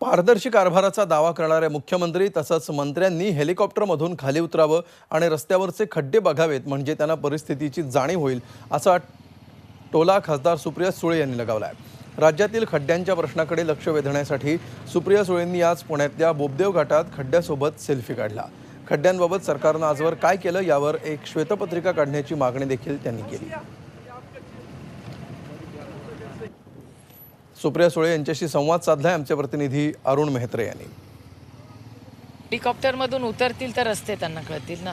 पारदर्शी कारभाराचा दावा करणाऱ्या मुख्यमंत्री तसंच मंत्र्यांनी हेलिकॉप्टरमधून खाली उतरावं आणि रस्त्यावरचे खड्डे बघावेत म्हणजे त्यांना परिस्थितीची जाणीव होईल असा टोला खासदार सुप्रिया सुळे यांनी लगावला आहे राज्यातील खड्ड्यांच्या प्रश्नाकडे लक्ष वेधण्यासाठी सुप्रिया सुळेंनी आज पुण्यातल्या बोबदेव घाटात खड्ड्यासोबत सेल्फी काढला. खड्ड्यांबाबत सरकारनं आजवर काय केलं यावर एक श्वेतपत्रिका काढण्याची मागणी देखील त्यांनी केली. सुप्रिया सुळे यांच्याशी संवाद साधलाय आमचे प्रतिनिधी अरुण मेहत्रे यांनी. हेलिकॉप्टरमधून उतरतील तर रस्ते त्यांना कळतील ना.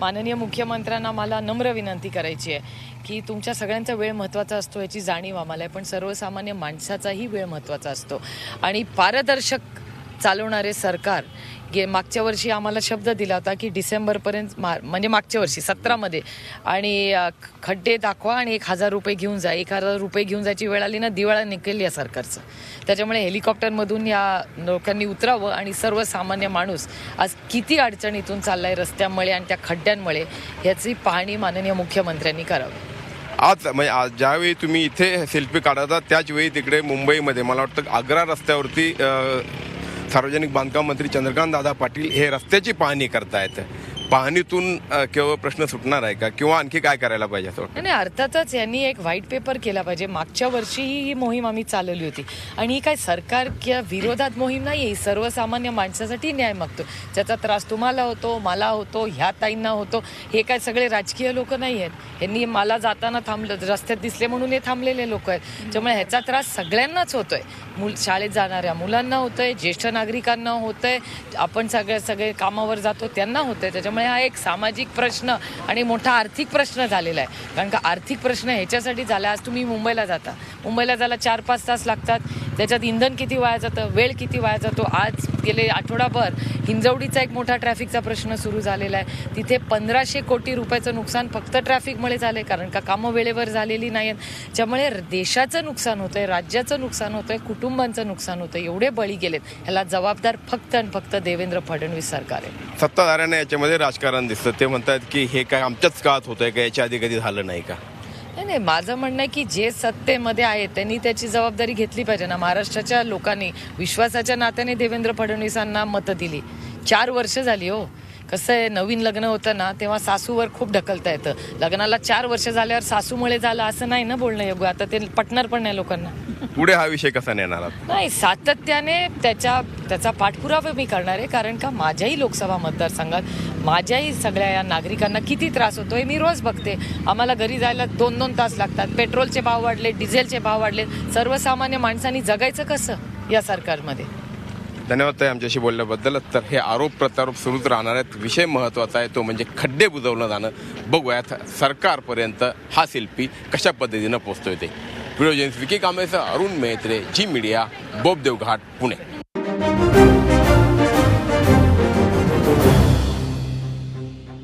माननीय मुख्यमंत्र्यांना मला नम्र विनंती करायची आहे की तुमच्या सगळ्यांचा वेळ महत्त्वाचा असतो याची जाणीव आम्हाला आहे पण सर्वसामान्य माणसाचाही वेळ महत्त्वाचा असतो. आणि पारदर्शक चालवणारे सरकार गे मागच्या वर्षी आम्हाला शब्द दिला होता की डिसेंबरपर्यंत मा म्हणजे मागच्या वर्षी सतरामध्ये. आणि खड्डे दाखवा आणि एक हजार रुपये घेऊन जा. एक हजार रुपये घेऊन जायची वेळ आली ना दिवाळा निघेल या सरकारचं. त्याच्यामुळे हेलिकॉप्टरमधून या लोकांनी उतरावं आणि सर्वसामान्य माणूस आज किती अडचणीतून चाललाय रस्त्यामुळे आणि त्या खड्ड्यांमुळे ह्याची पाहणी माननीय मुख्यमंत्र्यांनी करावी. आज म्हणजे आज ज्यावेळी तुम्ही इथे सेल्फी काढता त्याच वेळी तिकडे मुंबईमध्ये मला वाटतं आग्रा रस्त्यावरती सार्वजनिक बांधकाम मंत्री चंद्रकांत दादा पाटील हे रस्त्याची पाहणी करतायत. पाहणीतून केवळ प्रश्न सुटणार आहे का? किंवा आणखी काय करायला पाहिजे असं नाही अर्थातच यांनी एक व्हाईट पेपर केला पाहिजे. मागच्या वर्षीही ही मोहीम आम्ही चालवली होती. आणि ही काय सरकार किंवा विरोधात मोहीम नाही आहे सर्वसामान्य माणसासाठी न्याय मागतो ज्याचा त्रास तुम्हाला होतो मला होतो ह्या ताईंना होतो हे काय सगळे राजकीय लोक नाही आहेत यांनी मला जाताना थांबलं रस्त्यात दिसले म्हणून हे थांबलेले लोक आहेत. त्यामुळे ह्याचा त्रास सगळ्यांनाच होतोय. मुल शाळेत जाणाऱ्या मुलांना होतोय ज्येष्ठ नागरिकांना होतंय. आपण सगळ्या सगळे कामावर जातो त्यांना होतंय. त्याच्यामुळे हा एक सामाजिक प्रश्न आणि मोठा आर्थिक प्रश्न झालेला आहे. कारण का आर्थिक प्रश्न ह्याच्यासाठी झाला आज तुम्ही मुंबईला जाता. मुंबईला जायला चार पाच तास लागतात. त्याच्यात इंधन किती वाया जातं वेळ किती वाया जातो. आज गेले आठवडाभर हिंजवडीचा एक मोठा ट्रॅफिकचा प्रश्न सुरू झालेला आहे. तिथे पंधराशे कोटी रुपयाचं नुकसान फक्त ट्रॅफिकमुळे झालंय कारण का कामं वेळेवर झालेली नाहीत ज्यामुळे देशाचं नुकसान होतंय राज्याचं नुकसान होतंय कुटुंबांचं नुकसान होतं एवढे बळी गेलेत. ह्याला जबाबदार फक्त आणि फक्त देवेंद्र फडणवीस सरकार आहे. सत्ताधाऱ्यांना याच्यामध्ये राजकारण दिसतं. ते म्हणतात की हे काय आमच्याच काळात होतंय का? याच्या आधी कधी झालं नाही का? नाही नाही माझं म्हणणं आहे की जे सत्तेमध्ये आहे त्यांनी त्याची जबाबदारी घेतली पाहिजे ना. महाराष्ट्राच्या लोकांनी विश्वासाच्या नात्याने देवेंद्र फडणवीसांना मतं दिली. चार वर्ष झाली हो. कसं आहे नवीन लग्न होतं ना तेव्हा सासूवर खूप ढकलता येतं. लग्नाला चार वर्ष झाल्यावर सासूमुळे झालं असं नाही ना बोलणं योग्य. आता ते पटणार पण नाही लोकांना. पुढे हा विषय कसा नेणार आहात नाही सातत्याने त्याच्या त्याचा पाठपुरावा मी करणार आहे. कारण का माझ्याही लोकसभा मतदारसंघात माझ्याही सगळ्या या नागरिकांना किती त्रास होतोय मी रोज बघते. आम्हाला घरी जायला दोन दोन तास लागतात. पेट्रोलचे भाव वाढले डिझेलचे भाव वाढले. सर्वसामान्य माणसांनी जगायचं कसं या सरकारमध्ये? धन्यवाद ताई आमच्याशी बोलल्याबद्दल. तर हे आरोप प्रत्यारोप सुरूच राहणार आहेत. विषय महत्त्वाचा आहे तो म्हणजे खड्डे बुजवलं जाणं. बघूयात सरकारपर्यंत हा शिल्पी कशा पद्धतीनं पोचतोय ते. व्हिडिओ जेन्स विकी कांबळेचं अरुण मेहत्रे जी मीडिया बोबदेव घाट पुणे.